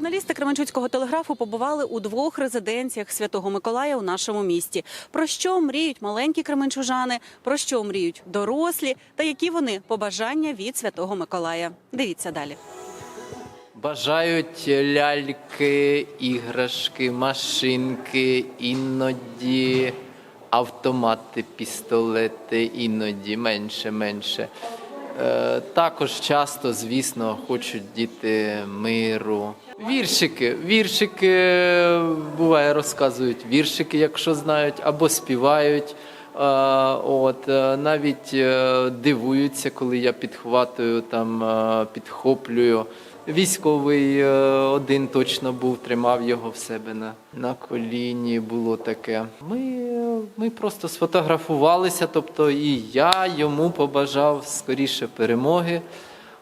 Журналісти Кременчуцького телеграфу побували у двох резиденціях Святого Миколая у нашому місті. Про що мріють маленькі кременчужани, про що мріють дорослі, та які вони побажання від Святого Миколая. Дивіться далі. Бажають ляльки, іграшки, машинки, іноді автомати, пістолети, іноді менше, менше. Е, також часто, звісно, хочуть діти миру. Віршики, віршики е, буває, розказують віршики, якщо знають, або співають. Е, От навіть дивуються, коли я підхватую там, підхоплюю. Військовий е, один точно був, тримав його в себе на, на коліні. Було таке. Ми, ми просто сфотографувалися, тобто і я йому побажав скоріше перемоги.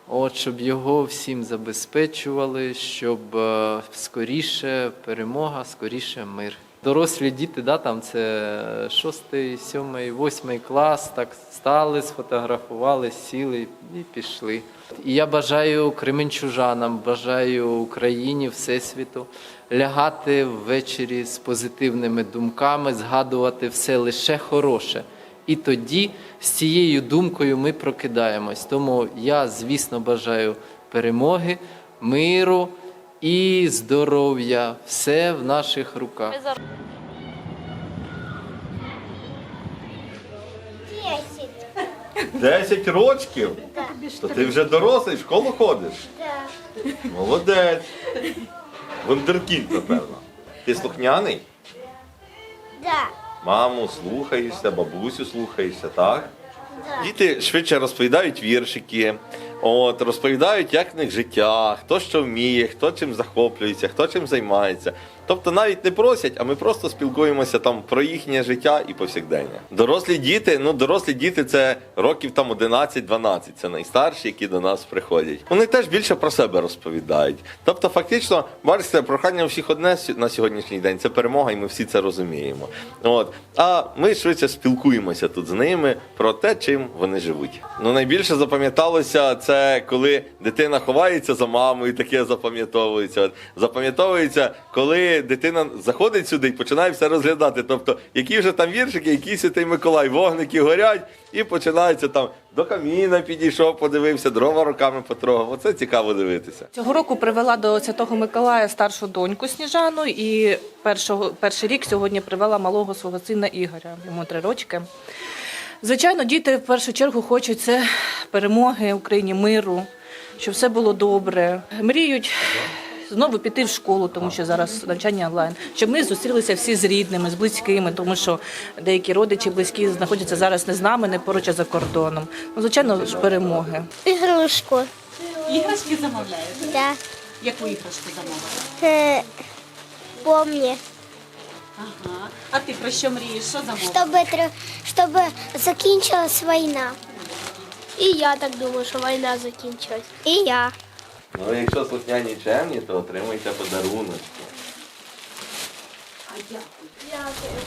От, щоб його всім забезпечували, щоб е, скоріше перемога, скоріше мир. Дорослі діти, да, там це шостий, сьомий, восьмий клас, так стали, сфотографували, сіли і пішли. І я бажаю кременчужанам, бажаю Україні, Всесвіту лягати ввечері з позитивними думками, згадувати все лише хороше. І тоді з цією думкою ми прокидаємось. Тому я, звісно, бажаю перемоги, миру і здоров'я. Все в наших руках. Десять рочків? То ти вже дорослий, в школу ходиш? Молодець. Вундеркінд, напевно. Ти слухняний? Да. Маму слухаєшся, бабусю слухаєшся, так? Діти швидше розповідають віршики, от, розповідають, як в них життя, хто що вміє, хто чим захоплюється, хто чим займається. Тобто навіть не просять, а ми просто спілкуємося там про їхнє життя і повсякдення. Дорослі діти, ну дорослі діти це років там 11-12, це найстарші, які до нас приходять. Вони теж більше про себе розповідають. Тобто, фактично, бачите, прохання всіх одне на сьогоднішній день це перемога, і ми всі це розуміємо. От. А ми швидше спілкуємося тут з ними про те, чим вони живуть. Ну найбільше запам'яталося це коли дитина ховається за мамою, таке запам'ятовується. От, запам'ятовується, коли дитина заходить сюди і починає все розглядати. Тобто, які вже там віршики, які святий Миколай, вогники горять, і починається там до каміна підійшов, подивився, дрова руками потрогав. Оце цікаво дивитися. Цього року привела до Святого Миколая старшу доньку Сніжану і першого, перший рік сьогодні привела малого свого сина Ігоря, йому три рочки. Звичайно, діти в першу чергу хочуть це перемоги Україні, миру, щоб все було добре. Мріють знову піти в школу, тому що зараз навчання онлайн, щоб ми зустрілися всі з рідними, з близькими, тому що деякі родичі близькі знаходяться зараз не з нами, не поруч а за кордоном. Ну, звичайно, ж перемоги. Игрушку. Іграшки замовляють. Да. Яку іграшку замовили? Э, помни, Ага. А ти про що мрієш? Що замовили? чтобы, тр- чтобы закінчилась війна. І я так думаю, що війна закінчилась. І я. Ну, якщо слухняні чемні, то отримуйте подаруночки. А я. Дякую.